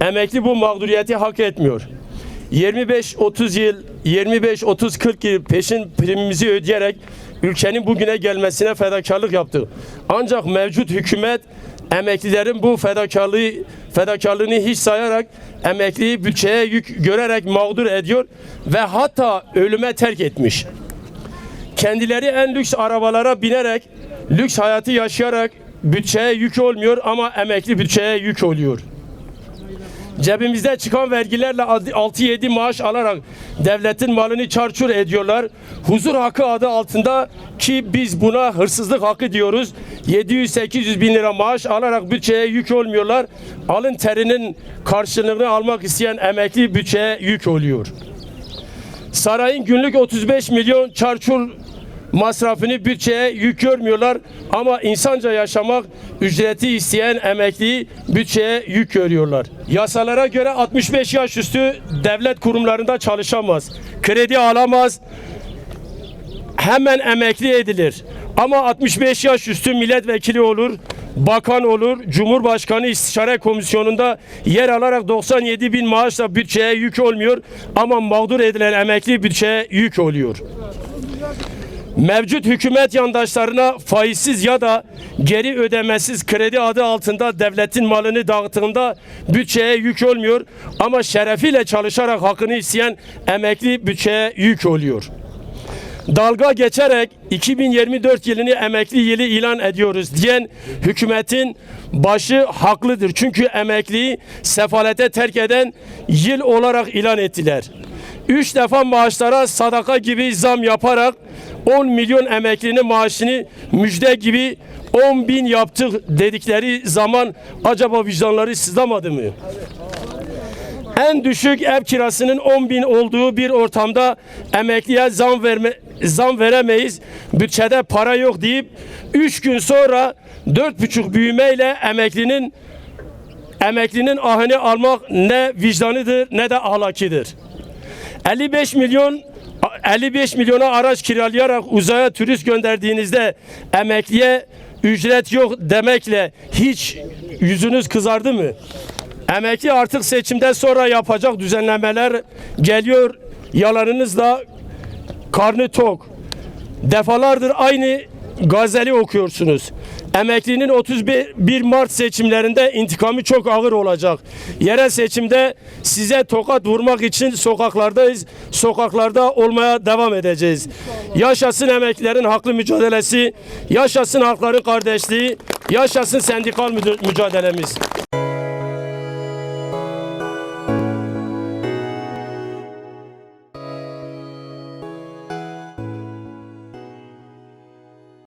Emekli bu mağduriyeti hak etmiyor. 25-30 yıl, 25-30-40 yıl peşin primimizi ödeyerek ülkenin bugüne gelmesine fedakarlık yaptık. Ancak mevcut hükümet emeklilerin bu fedakarlığı fedakarlığını hiç sayarak emekliyi bütçeye yük görerek mağdur ediyor ve hatta ölüme terk etmiş. Kendileri en lüks arabalara binerek, lüks hayatı yaşayarak bütçeye yük olmuyor ama emekli bütçeye yük oluyor. Cebimizde çıkan vergilerle 6-7 maaş alarak devletin malını çarçur ediyorlar. Huzur hakkı adı altında ki biz buna hırsızlık hakkı diyoruz. 700-800 bin lira maaş alarak bütçeye yük olmuyorlar. Alın terinin karşılığını almak isteyen emekli bütçeye yük oluyor. Sarayın günlük 35 milyon çarçur masrafını bütçeye yük görmüyorlar ama insanca yaşamak ücreti isteyen emekliyi bütçeye yük görüyorlar. Yasalara göre 65 yaş üstü devlet kurumlarında çalışamaz. Kredi alamaz. Hemen emekli edilir. Ama 65 yaş üstü milletvekili olur, bakan olur, Cumhurbaşkanı İstişare Komisyonu'nda yer alarak 97 bin maaşla bütçeye yük olmuyor ama mağdur edilen emekli bütçeye yük oluyor mevcut hükümet yandaşlarına faizsiz ya da geri ödemesiz kredi adı altında devletin malını dağıttığında bütçeye yük olmuyor ama şerefiyle çalışarak hakkını isteyen emekli bütçeye yük oluyor. Dalga geçerek 2024 yılını emekli yılı ilan ediyoruz diyen hükümetin başı haklıdır. Çünkü emekliyi sefalete terk eden yıl olarak ilan ettiler. Üç defa maaşlara sadaka gibi zam yaparak 10 milyon emeklinin maaşını müjde gibi 10 bin yaptık dedikleri zaman acaba vicdanları sızlamadı mı? En düşük ev kirasının 10 bin olduğu bir ortamda emekliye zam verme zam veremeyiz. Bütçede para yok deyip 3 gün sonra 4,5 büyümeyle emeklinin emeklinin ahını almak ne vicdanıdır ne de ahlakidir. 55 milyon 55 milyona araç kiralayarak uzaya turist gönderdiğinizde emekliye ücret yok demekle hiç yüzünüz kızardı mı? Emekli artık seçimden sonra yapacak düzenlemeler geliyor. Yalanınızla karnı tok. Defalardır aynı gazeli okuyorsunuz. Emeklinin 31 Mart seçimlerinde intikamı çok ağır olacak. Yerel seçimde size tokat vurmak için sokaklardayız. Sokaklarda olmaya devam edeceğiz. Yaşasın emeklilerin haklı mücadelesi, yaşasın halkların kardeşliği, yaşasın sendikal mücadelemiz.